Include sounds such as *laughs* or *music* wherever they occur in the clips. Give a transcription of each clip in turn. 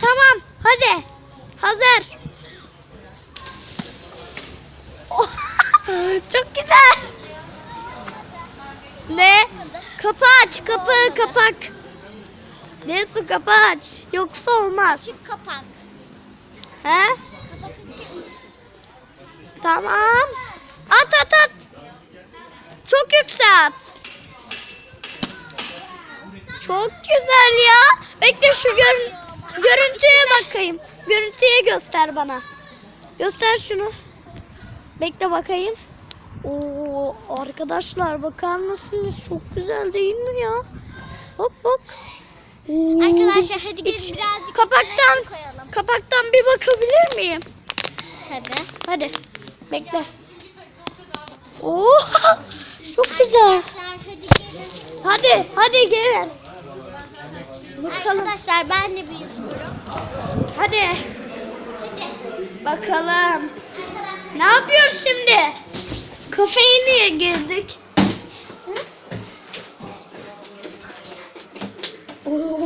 Tamam hadi. Hazır. *laughs* Çok güzel. Ne? Kapı aç kapı kapak. Ne su kapı aç. Yoksa olmaz. Açık kapak. He? Kapak açık. Tamam. At at at. Çok yükselt. Çok güzel ya. Bekle şu gör görüntüye bakayım. Görüntüye göster bana. Göster şunu. Bekle bakayım. Oo arkadaşlar bakar mısınız? Çok güzel değil mi ya? Hop hop. Oo. Arkadaşlar hadi gelin İç- birazcık kapaktan koyalım. kapaktan bir bakabilir miyim? Tabii. Hadi. Bekle. Oo! *laughs* Çok güzel. Hadi, hadi gelin. Bakalım. Arkadaşlar ben de bir YouTuber'ım. Hadi. Hadi. Bakalım. Ne yapıyoruz şimdi? Kafeye niye girdik? Oo,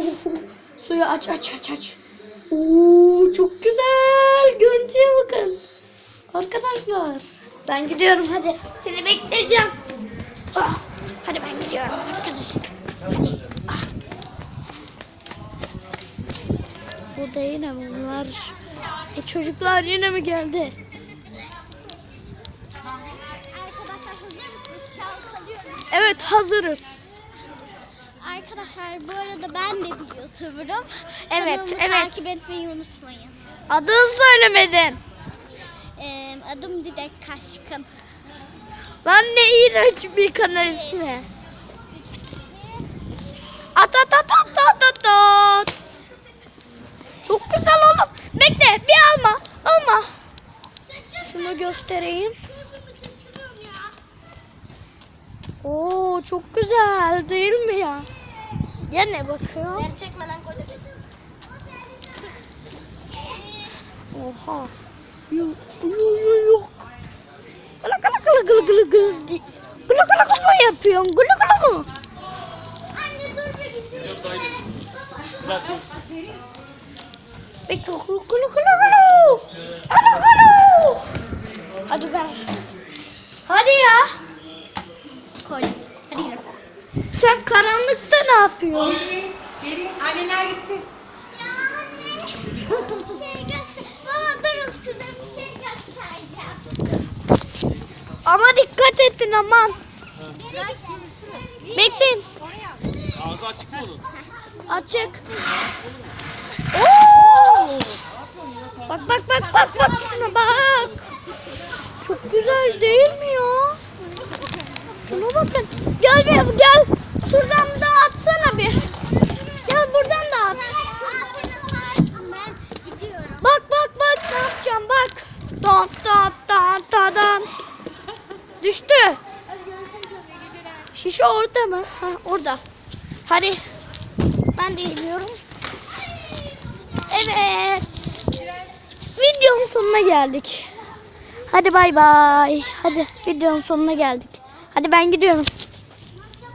suyu aç aç aç aç. Oo, çok güzel. Görüntüye bakın. Arkadaşlar. Ben gidiyorum hadi. Seni bekleyeceğim. Ah, hadi ben gidiyorum arkadaşlar. Hadi. Ah. Burada yine bunlar. E, çocuklar yine mi geldi? Arkadaşlar hazır mısınız? Çalkalıyorum. Evet hazırız. Arkadaşlar bu arada ben de bir YouTuber'ım. Evet, Kanalımı evet. takip etmeyi unutmayın. Adını söylemedin. Ee, adım Didek Taşkın. Lan ne iğrenç bir kanal ismi. At at at at at at at. Çok güzel oğlum. Bekle bir alma. Alma. Göstereyim. Oo çok güzel değil mi ya? Ya ne bakıyor? Ben çekmeden. Oha. Yok. Yok. Yok. Gıla gıla gıla gıla gıla. di- Gıla gıla gıla mı yapıyorsun? Gıla gıla mı? Anne dur bir Bekle. Gıla gıla gıla gıla. Gıla gıla. Hadi ben. Hadi ya. Koy. Hadi yürü. Sen karanlıkta ne yapıyorsun? Gelin anneler gitti. Bir şey göster. Baba durun size bir şey göstereceğim. Ama dikkat edin aman. Bekleyin. Ağzı açık mı onun? Açık. Oo! Bak bak bak bak bak şuna bak. Çok güzel değil mi ya? Şuna bakın. Gel bir gel. Şuradan da atsana bir. Gel buradan da at. Bak bak bak ne yapacağım bak. Dan dan dan dan. Düştü. Şişe orada mı? Ha orada. Hadi. Ben de geliyorum. Evet. Videonun sonuna geldik. Hadi bay bay. Hadi videonun sonuna geldik. Hadi ben gidiyorum.